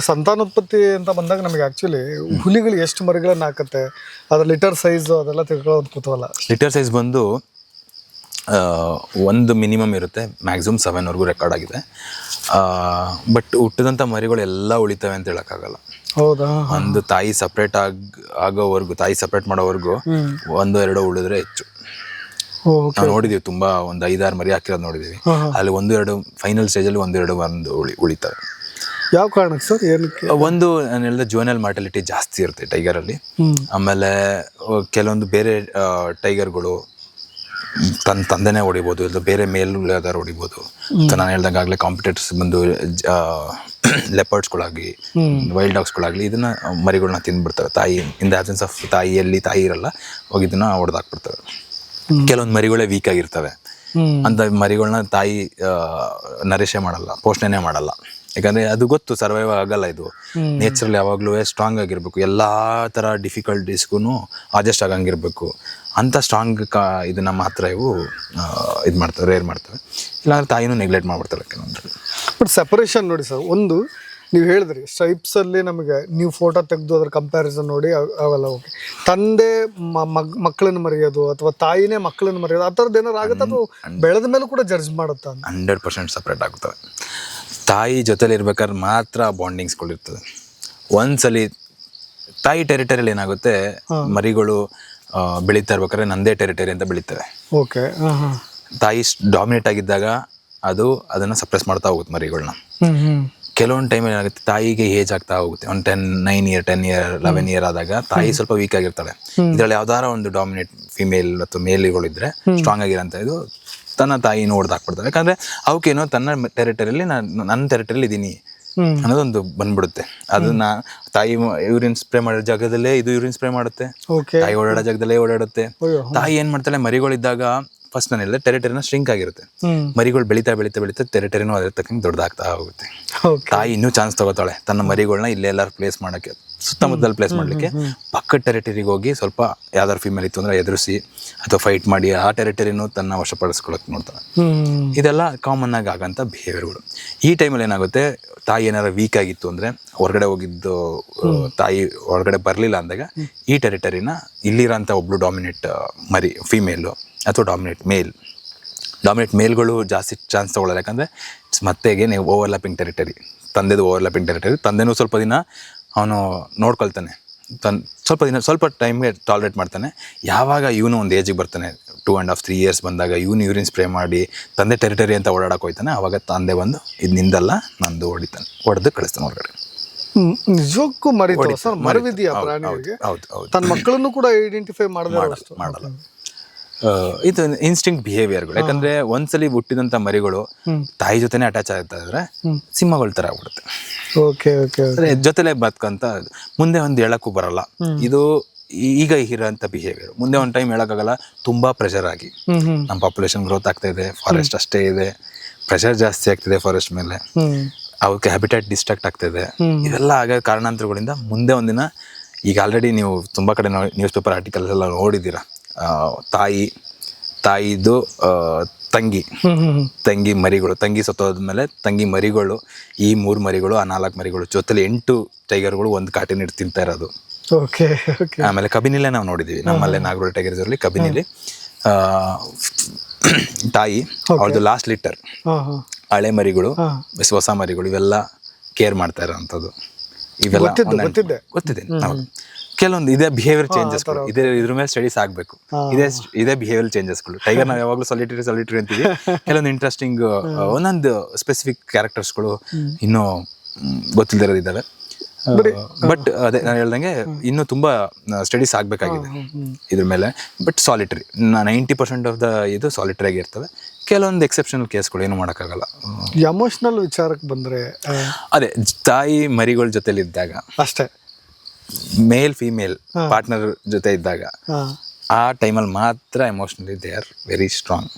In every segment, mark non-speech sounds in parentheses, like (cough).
ಸಂತಾನೋತ್ಪತ್ತಿ ಅಂತ ಬಂದಾಗ ನಮಗೆ ಆಕ್ಚುಲಿ ಹುಲಿಗಳು ಎಷ್ಟು ಮರಿಗಳನ್ನ ಹಾಕತ್ತೆ ಅದ್ರ ಲಿಟರ್ ಸೈಜ್ ಅದೆಲ್ಲ ತಿಳ್ಕೊಳ್ಳೋದು ಕೂತವಲ್ಲ. ಲಿಟರ್ ಸೈಜ್ ಬಂದು ಒಂದು ಮಿನಿಮಮ್ ಇರುತ್ತೆ ಮ್ಯಾಕ್ಸಿಮಮ್ ಸೆವೆನ್ವರೆಗೂ ರೆಕಾರ್ಡ್ ಆಗಿದೆ. ಬಟ್ ಹುಟ್ಟಿದಂಥ ಮರಿಗಳು ಎಲ್ಲ ಉಳಿತವೆ ಅಂತ ಹೇಳೋಕ್ಕಾಗಲ್ಲ. ಹೌದಾ? ಒಂದು ತಾಯಿ ಸಪ್ರೇಟ್ ಆಗ ಆಗೋವರೆಗೂ ತಾಯಿ ಸಪ್ರೇಟ್ ಮಾಡೋವರೆಗೂ ಒಂದು ಎರಡು ಉಳಿದ್ರೆ ಹೆಚ್ಚು. ನಾವು ನೋಡಿದೀವಿ ತುಂಬಾ ಒಂದು ಐದಾರು ಮರಿ ಹಾಕಿರೋದು ನೋಡಿದೀವಿ. ಅಲ್ಲಿ ಒಂದು ಎರಡು ಫೈನಲ್ ಸ್ಟೇಜಲ್ಲಿ ಒಂದೆರಡು ಒಂದು ಉಳಿ ಉಳಿತವೆ. ಯಾವ ಕಾರಣಕ್ಕೆ ಸರ್? ಏನಕ್ಕೆ? ಒಂದು ನಾನು ಹೇಳಿದ ಜೋನಲ್ ಮಾರ್ಟಾಲಿಟಿ ಜಾಸ್ತಿ ಇರುತ್ತೆ ಟೈಗರಲ್ಲಿ ಆಮೇಲೆ ಕೆಲವೊಂದು ಬೇರೆ ಟೈಗರ್ಗಳು ತನ್ನ ತಂದೆನೇ ಹೊಡಿಬೋದು ಇಲ್ಲ ಬೇರೆ ಮೇಲ್ ಯಾವ್ದಾರು ಹೊಡಿಬೋದು ನಾನು ಹೇಳ್ದಂಗೆ ಆಗಲೇ ಕಾಂಪಿಟೇಟರ್ಸ್ ಬಂದು ಲೆಪರ್ಡ್ಸ್ಗಳಾಗಲಿ ವೈಲ್ಡ್ ಡಾಗ್ಸ್ಗಳಾಗಲಿ ಇದನ್ನ ಮರಿಗಳನ್ನ ತಿಂದ್ಬಿಡ್ತಾರೆ ತಾಯಿ ಇನ್ ದ ಆಬ್ಸೆನ್ಸ್ ಆಫ್ ತಾಯಿಯಲ್ಲಿ ತಾಯಿ ಇರಲ್ಲ ಹೋಗಿ ಇದನ್ನ ಹೊಡೆದಾಕ್ಬಿಡ್ತವೆ ಕೆಲವೊಂದು ಮರಿಗಳೇ ವೀಕ್ ಆಗಿರ್ತವೆ. ಅಂತ ಮರಿಗಳನ್ನ ತಾಯಿ ನರೇಶೆ ಮಾಡಲ್ಲ ಪೋಷಣೆನೇ ಮಾಡಲ್ಲ. ಯಾಕಂದ್ರೆ ಅದು ಗೊತ್ತು ಸರ್ವೈವ್ ಆಗಲ್ಲ ಇದು. ನೇಚರಲ್ಲಿ ಯಾವಾಗಲೂ ಸ್ಟ್ರಾಂಗ್ ಆಗಿರ್ಬೇಕು. ಎಲ್ಲಾ ತರ ಡಿಫಿಕಲ್ಟೀಸ್ಗೂ ಅಡ್ಜಸ್ಟ್ ಆಗಂಗಿರ್ಬೇಕು. ಅಂತ ಸ್ಟ್ರಾಂಗ್ ಕಾ ಇದನ್ನ ಮಾತ್ರ ಇವು ಇದು ಮಾಡ್ತಾರೆ ರೇರ್ ಮಾಡ್ತವೆ. ಇಲ್ಲಾಂದ್ರೆ ತಾಯಿನೂ ನೆಗ್ಲೆಕ್ಟ್ ಮಾಡ್ಬಿಡ್ತಾರೆ ಕೆಲವೊಂದ್ರಲ್ಲಿ ಬಟ್ ಸೆಪರೇಷನ್ ನೋಡಿ ಸರ್ ಒಂದು ನೀವು ಹೇಳಿದ್ರಿ ಸ್ಟ್ರೈಪ್ಸಲ್ಲಿ ನಮಗೆ ನೀವು ಫೋಟೋ ತೆಗೆದು ಅದ್ರ ಕಂಪ್ಯಾರಿಸನ್ ನೋಡಿ ಅವ್- ಅವೆಲ್ಲ ಓಕೆ ತಂದೆ ಮ- ಮಗ್ ಮಕ್ಕಳನ್ನ ಮರೆಯೋದು ಅಥವಾ ತಾಯಿನೇ ಮಕ್ಕಳನ್ನ ಮರೆಯೋದು ಆ ಥರದ್ದು ಏನಾರು ಆಗುತ್ತೆ? ಅದು ಬೆಳೆದ ಮೇಲೆ ಕೂಡ ಜಡ್ಜ್ ಮಾಡುತ್ತೆ ಅಂತ? ಹಂಡ್ರೆಡ್ ಪರ್ಸೆಂಟ್ ಸಪ್ರೇಟ್ ಆಗ್ತವೆ ತಾಯಿ ಜೊತೆಲಿ ಇರ್ಬೇಕಾದ್ರೆ ಮಾತ್ರ ಬಾಂಡಿಂಗ್ಸ್ಗಳಿರ್ತದೆ ಒಂದ್ಸಲಿ ತಾಯಿ ಟೆರಿಟರಿಯಲ್ಲಿ ಏನಾಗುತ್ತೆ ಮರಿಗಳು ಬೆಳೀತಾ ಇರ್ಬೇಕಾದ್ರೆ ನಂದೇ ಟೆರಿಟರಿ ಅಂತ ಬೆಳೀತವೆ. ಓಕೆ ತಾಯಿ ಡಾಮಿನೇಟ್ ಆಗಿದ್ದಾಗ ಅದು ಅದನ್ನ ಸಪ್ರೆಸ್ ಮಾಡ್ತಾ ಹೋಗುತ್ತೆ ಮರಿಗಳನ್ನ ಕೆಲವೊಂದು ಟೈಮ್ ಏನಾಗುತ್ತೆ ತಾಯಿಗೆ ಏಜ್ ಆಗ್ತಾ ಹೋಗುತ್ತೆ. ಒಂದು ten nine year ten year eleven year ಆದಾಗ ತಾಯಿ ಸ್ವಲ್ಪ ವೀಕ್ ಆಗಿರ್ತಾಳೆ. ಇದ್ರಲ್ಲಿ ಯಾವ್ದಾರ ಒಂದು ಡಾಮಿನೇಟ್ ಫಿಮೇಲ್ ಅಥವಾ ಮೇಲ್ಗಳು ಇದ್ರೆ ಸ್ಟ್ರಾಂಗ್ ಆಗಿರೋಂಥ ಇದು ತನ್ನ ತಾಯಿ ಹೊಡೆದಾಕ್ಬಿಡ್ತಾರೆ ಯಾಕಂದ್ರೆ ಅವಕ್ಕೇನೋ ತನ್ನ ಟೆರಿಟರಿಯಲ್ಲಿ ನಾನು ನನ್ನ ಟೆರಿಟರಿಲಿ ಇದ್ದೀನಿ. ಅನ್ನೋದೊಂದು ಬಂದ್ಬಿಡುತ್ತೆ. ಅದನ್ನ ತಾಯಿ ಯೂರಿನ್ ಸ್ಪ್ರೇ ಮಾಡೋ ಜಾಗದಲ್ಲೇ ಇದು ಯೂರಿನ್ ಸ್ಪ್ರೇ ಮಾಡುತ್ತೆ. ತಾಯಿ ಓಡಾಡೋ ಜಾಗದಲ್ಲೇ ಓಡಾಡುತ್ತೆ. ತಾಯಿ ಏನ್ ಮಾಡ್ತಾಳೆ? ಮರಿಗಳಿದ್ದಾಗ ಫಸ್ಟ್ ನಾನು ಹೇಳಿದೆ ಟೆರಿಟರಿನ ಸ್ಟ್ರಿಂಕ್ ಆಗಿರುತ್ತೆ. ಮರಿಗಳು ಬೆಳೀತಾ ಬೆಳೀತಾ ಬೆಳೀತಾ ಟೆರಿಟರಿನೂ ಅದ್ರ ತಕ್ಕಂಗೆ ದೊಡ್ಡದಾಗ್ತಾ ಹೋಗುತ್ತೆ. ತಾಯಿ ಇನ್ನೂ ಚಾನ್ಸ್ ತಗೋತಾಳೆ. ತನ್ನ ಮರಿಗಳನ್ನ ಇಲ್ಲೇ ಎಲ್ಲಾರು ಪ್ಲೇಸ್ ಮಾಡಕ್ಕೆ. ಸುತ್ತಮುತ್ತದಲ್ಲಿ ಪ್ಲೇಸ್ ಮಾಡ್ಲಿಕ್ಕೆ. ಪಕ್ಕದ ಟೆರಿಟರಿಗೆ ಹೋಗಿ ಸ್ವಲ್ಪ ಯಾವ್ದಾದ್ರು ಫೀಮೇಲ್ ಇತ್ತು ಅಂದ್ರೆ ಎದುರಿಸಿ ಅಥವಾ ಫೈಟ್ ಮಾಡಿ ಆ ಟೆರಿಟರಿನೂ ತನ್ನ ವಶಪಡಿಸ್ಕೊಳಕ್ ನೋಡ್ತಾನೆ ಇದೆಲ್ಲ ಕಾಮನ್ ಆಗಿ ಆಗಂತ ಬಿಹೇವಿಯರ್ಗಳು ಈ ಟೈಮಲ್ಲಿ ಏನಾಗುತ್ತೆ ತಾಯಿ ಏನಾರ ವೀಕ್ ಆಗಿತ್ತು ಅಂದ್ರೆ ಹೊರಗಡೆ ಹೋಗಿದ್ದು ತಾಯಿ ಹೊರಗಡೆ ಬರಲಿಲ್ಲ ಅಂದಾಗ ಈ ಟೆರಿಟರಿನ ಇಲ್ಲಿರೋಂಥ ಒಬ್ಳು ಡಾಮಿನೇಟ್ ಮರಿ ಫೀಮೇಲು ಅಥವಾ ಡಾಮಿನೇಟ್ ಮೇಲ್ ಡಾಮಿನೇಟ್ ಮೇಲ್ಗಳು ಜಾಸ್ತಿ ಚಾನ್ಸ್ ತಗೊಳ್ಳಲ್ಲ ಯಾಕಂದರೆ ಮತ್ತೆಗೆ ನೀವು ಓವರ್ಲ್ಯಾಪಿಂಗ್ ಟೆರಿಟರಿ ತಂದೆದು ಓವರ್ಲ್ಯಾಪಿಂಗ್ ಟೆರಿಟರಿ ತಂದೆನೂ ಸ್ವಲ್ಪ ದಿನ ಅವನು ನೋಡ್ಕೊಳ್ತಾನೆ. ತನ್ ಸ್ವಲ್ಪ ದಿನ ಸ್ವಲ್ಪ ಟೈಮ್ಗೆ ಟಾಲ್ರೇಟ್ ಮಾಡ್ತಾನೆ. ಯಾವಾಗ ಇವನು ಒಂದು ಏಜಿಗೆ ಬರ್ತಾನೆ two and half three years ಬಂದಾಗ ಇವನು ಯೂರಿನ್ ಸ್ಪ್ರೇ ಮಾಡಿ ತಂದೆ ಟೆರಿಟರಿ ಅಂತ ಓಡಾಡಕ್ಕೆ ಹೋಗ್ತಾನೆ ಆವಾಗ ತಂದೆ ಬಂದು ಇದು ನಿಂದಲ್ಲ ನಂದು ಹೊಡಿತಾನೆ ಹೊಡೆದು ಕಳಿಸ್ತಾನೆ ಹೊರಗಡೆ. ನಿಜಕ್ಕೂ ಮರಿತಾರೆ ಸರ್ ಮರವಿದೆಯಾ ಹೌದು, ಪ್ರಾಣಿಗಳಿಗೆ ಹೌದು ಹೌದು ತನ್ನ ಮಕ್ಕಳನ್ನು ಕೂಡ ಐಡೆಂಟಿಫೈ ಮಾಡದೆ ಮಾಡಲ್ಲ ಮಾಡಲ್ಲ. ಇದು ಇನ್ಸ್ಟಿಂಕ್ಟ್ ಬಿಹೇವಿಯರ್ಗಳು ಯಾಕಂದ್ರೆ ಒಂದ್ಸಲಿ ಹುಟ್ಟಿದಂತ ಮರಿಗಳು ತಾಯಿ ಜೊತೆನೆ ಅಟ್ಯಾಚ್ ಆಗ್ತಾ ಇದ್ರೆ ಸಿಂಹಗಳ ತರ ಆಗ್ಬಿಡುತ್ತೆ. ಓಕೆ ಓಕೆ ಜೊತೆಲೆ ಬದುಕಂತ ಮುಂದೆ ಒಂದು ಹೇಳಕ್ಕೂ ಬರಲ್ಲ. ಇದು ಈಗ ಇರೋಂಥ ಬಿಹೇವಿಯರ್ ಮುಂದೆ ಒಂದು ಟೈಮ್ ಹೇಳಕ್ಕಾಗಲ್ಲ ತುಂಬಾ ಪ್ರೆಷರ್ ಆಗಿ. ನಮ್ಮ ಪಾಪ್ಯುಲೇಷನ್ ಗ್ರೋತ್ ಆಗ್ತಾ ಇದೆ ಫಾರೆಸ್ಟ್ ಅಷ್ಟೇ ಇದೆ. ಪ್ರೆಷರ್ ಜಾಸ್ತಿ ಆಗ್ತಿದೆ ಫಾರೆಸ್ಟ್ ಮೇಲೆ. ಅವಕ್ಕೆ ಹ್ಯಾಬಿಟೇಟ್ ಡಿಸ್ಟ್ರಾಕ್ಟ್ ಆಗ್ತಿದೆ ಇವೆಲ್ಲ ಆಗ ಕಾರಣಾಂತರಗಳಿಂದ ಮುಂದೆ ಒಂದಿನ ಈಗ ಆಲ್ರೆಡಿ ನೀವು ತುಂಬಾ ಕಡೆ ನ್ಯೂಸ್ ಪೇಪರ್ ಆರ್ಟಿಕಲ್ಸ್ ಎಲ್ಲ ನೋಡಿದ್ದೀರಾ? ತಾಯಿ ತಾಯಿದು ತಂಗಿ. ತಂಗಿ ಮರಿಗಳು. ತಂಗಿ ಸತ್ತೋದ್ಮೇಲೆ ತಂಗಿ ಮರಿಗಳು ಈ ಮೂರು ಮರಿಗಳು ಆ ನಾಲ್ಕು ಮರಿಗಳು ಜೊತೆಲಿ ಎಂಟು ಟೈಗರ್ಗಳು ಒಂದು ಕಾಟಿನ ಇಟ್ಟು ತಿಂತಾ ಇರೋದು. ಓಕೆ ಆಮೇಲೆ ಕಬಿನಿಲೆ ನಾವು ನೋಡಿದ್ದೀವಿ ನಮ್ಮಲ್ಲೇ ನಾಗರೋಳ ಟೈಗರ್ ಅಲ್ಲಿ ಕಬಿನಿಲಿ. ಆ, ತಾಯಿ ಅವ್ರದ್ದು ಲಾಸ್ಟ್ ಲಿಟರ್ ಹಳೆ ಮರಿಗಳು. ಹೊಸ ಮರಿಗಳು ಇವೆಲ್ಲ ಕೇರ್ ಮಾಡ್ತಾ ಇರೋಂಥದ್ದು. ಇವೆಲ್ಲ ಗೊತ್ತಿದೆ ಕೆಲವೊಂದು ಇದೇ ಬಿಹೇವಿಯರ್ ಚೇಂಜಸ್ ಇದೇ ಇದ್ರ ಮೇಲೆ ಸ್ಟಡೀಸ್ ಆಗಬೇಕು. ಇದೇ ಇದೇ ಬಿಹೇವಿಯರ್ ಚೇಂಜಸ್ಗಳು ಟೈಗರ್ ನಾವು ಯಾವಾಗಲೂ ಸೊಲಿಟರಿ ಸೊಲಿಟರಿ ಅಂತೀವಿ. (laughs) ಕೆಲವೊಂದು ಇಂಟ್ರೆಸ್ಟಿಂಗ್ ಒಂದೊಂದು ಸ್ಪೆಸಿಫಿಕ್ ಕ್ಯಾರೆಕ್ಟರ್ಸ್ಗಳು ಇನ್ನೂ ಗೊತ್ತಿಲ್ಲದಿರೋದಿದ್ದಾವೆ ಬಟ್ ಅದೇ ನಾನು ಹೇಳ್ದಂಗೆ ಇನ್ನೂ ತುಂಬಾ ಸ್ಟಡೀಸ್ ಆಗಬೇಕಾಗಿದೆ. ಇದ್ರ ಮೇಲೆ. But solitary ninety percent of the ಇದು ಸಾಲಿಟರಿ ಆಗಿರ್ತವೆ ಕೆಲವೊಂದು ಎಕ್ಸೆಪ್ಷನಲ್ ಕೇಸ್ಗಳು ಏನು ಮಾಡೋಕ್ಕಾಗಲ್ಲ. ಎಮೋಷ್ನಲ್ ಎಮೋಷನಲ್ ವಿಚಾರಕ್ಕೆ ಬಂದ್ರೆ ಅದೇ ತಾಯಿ ಮರಿಗಳ ಜೊತೆಲಿ ಇದ್ದಾಗ ಅಷ್ಟೇ. ಮೇಲ್ ಫೀಮೇಲ್ ಪಾರ್ಟ್ನರ್ ಜೊತೆ ಇದ್ದಾಗ ಆ ಟೈಮಲ್ಲಿ ಮಾತ್ರ emotionally they are very strong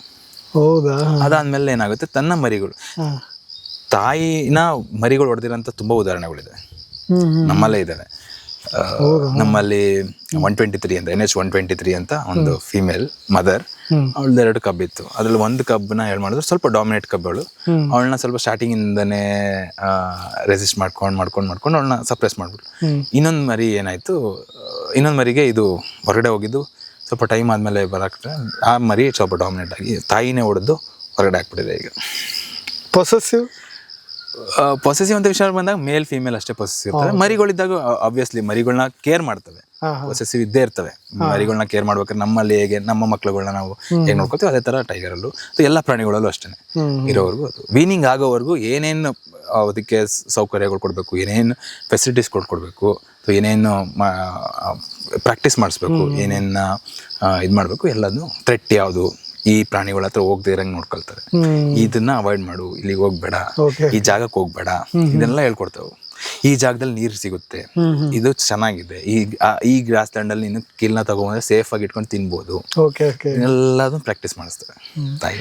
ಹೌದಾ? ಅದಾದ್ಮೇಲೆ ಏನಾಗುತ್ತೆ? ತನ್ನ ಮರಿಗಳು. ತಾಯಿನ ಮರಿಗಳು ಹೊಡೆದಿರೋಂಥ ತುಂಬ ಉದಾಹರಣೆಗಳಿದೆ. ನಮ್ಮಲ್ಲೇ ಇದ್ದಾವೆ ನಮ್ಮಲ್ಲಿ ಒನ್ ಟ್ವೆಂಟಿ ತ್ರೀ ಅಂತ N H one twenty three ಅಂತ ಒಂದು ಫಿಮೇಲ್ ಮದರ್ ಅವಳದ್ದು ಎರಡು ಕಬ್ ಇತ್ತು. ಅದ್ರಲ್ಲಿ ಒಂದು ಕಬ್ನ ಹೇಳ್ ಮಾಡಿದ್ರು ಸ್ವಲ್ಪ ಡಾಮಿನೇಟ್ ಕಬ್ಬಳು ಅವಳನ್ನ ಸ್ವಲ್ಪ ಸ್ಟಾರ್ಟಿಂಗ್ ಇಂದನೇ ರೆಸಿಸ್ಟ್ ಮಾಡ್ಕೊಂಡು ಮಾಡ್ಕೊಂಡು ಮಾಡ್ಕೊಂಡು ಅವಳನ್ನ ಸಪ್ರೆಸ್ ಮಾಡ್ಬಿಟ್ಟು ಇನ್ನೊಂದು ಮರಿ ಏನಾಯ್ತು ಇನ್ನೊಂದು ಮರಿಗೆ ಇದು ಹೊರಗಡೆ ಹೋಗಿದ್ದು ಸ್ವಲ್ಪ ಟೈಮ್ ಆದಮೇಲೆ ಬರಕ್ಕೆ ಆ ಮರಿ ಸ್ವಲ್ಪ ಡಾಮಿನೇಟ್ ಆಗಿ ತಾಯಿನೇ ಹೊಡೆದು ಹೊರಗಡೆ ಹಾಕ್ಬಿಟ್ಟಿದೆ ಈಗ. ಪೊಸೆಸಿವ್ ಪೊಸೆಸಿವ್ ಅಂತ ವಿಷಯ ಬಂದಾಗ ಮೇಲ್ ಫಿಮೇಲ್ ಅಷ್ಟೇ ಪೊಸೆಸಿವ್ ಇರ್ತವೆ. ಮರಿಗಳಿದ್ದಾಗ ಆಬ್ವಿಯಸ್ಲಿ ಮರಿಗಳನ್ನ ಕೇರ್ ಮಾಡ್ತವೆ. ಪೊಸೆಸಿವ್ ಇದ್ದೇ ಇರ್ತವೆ. ಮರಿಗಳನ್ನ ಕೇರ್ ಮಾಡ್ಬೇಕಾದ್ರೆ ನಮ್ಮಲ್ಲಿ ಹೇಗೆ ನಮ್ಮ ಮಕ್ಕಳುಗಳನ್ನ ನಾವು ಹೇಗೆ ನೋಡ್ಕೊತೀವಿ ಅದೇ ತರ ಟೈಗರಲ್ಲೂ ಎಲ್ಲ ಪ್ರಾಣಿಗಳಲ್ಲೂ ಅಷ್ಟೇ ಇರೋವರೆಗೂ ಅದು. ವೀನಿಂಗ್ ಆಗೋವರೆಗೂ ಏನೇನು ಅದಕ್ಕೆ ಸೌಕರ್ಯಗಳು ಕೊಡಬೇಕು ಏನೇನು ಫೆಸಿಲಿಟೀಸ್ ಕೊಡ್ಕೊಡ್ಬೇಕು ಅಥವಾ ಏನೇನು ಪ್ರಾಕ್ಟೀಸ್ ಮಾಡಿಸ್ಬೇಕು ಏನೇನು ಇದು ಮಾಡಬೇಕು ಎಲ್ಲದನ್ನು ಥ್ರೆಟ್ ಯಾವುದು ಈ ಪ್ರಾಣಿಗಳ ಹತ್ರ ಹೋಗದೆ ಇರಂಗ್ ನೋಡ್ಕೊಳ್ತಾರೆ. ಇದನ್ನ ಅವಾಯ್ಡ್ ಮಾಡು ಇಲ್ಲಿಗೆ ಹೋಗ್ಬೇಡ. ಈ ಜಾಗಕ್ಕೆ ಹೋಗ್ಬೇಡ ಇದನ್ನೆಲ್ಲ ಹೇಳ್ಕೊಡ್ತಾವೆ. ಈ ಜಾಗದಲ್ಲಿ ನೀರು ಸಿಗುತ್ತೆ. ಇದು ಚೆನ್ನಾಗಿದೆ. ಈ ಈ ಗ್ರಾಸ್ ಲ್ಯಾಂಡ್ ಅಲ್ಲಿ ನೀನು ಕಿಲ್ನ ತಗೊಂಡ್ರೆ ಸೇಫ್ ಆಗಿ ಇಟ್ಕೊಂಡು ತಿನ್ಬೋದು. ಎಲ್ಲದನ್ನು ಪ್ರಾಕ್ಟೀಸ್ ಮಾಡಿಸ್ತಾರೆ. ತಾಯಿ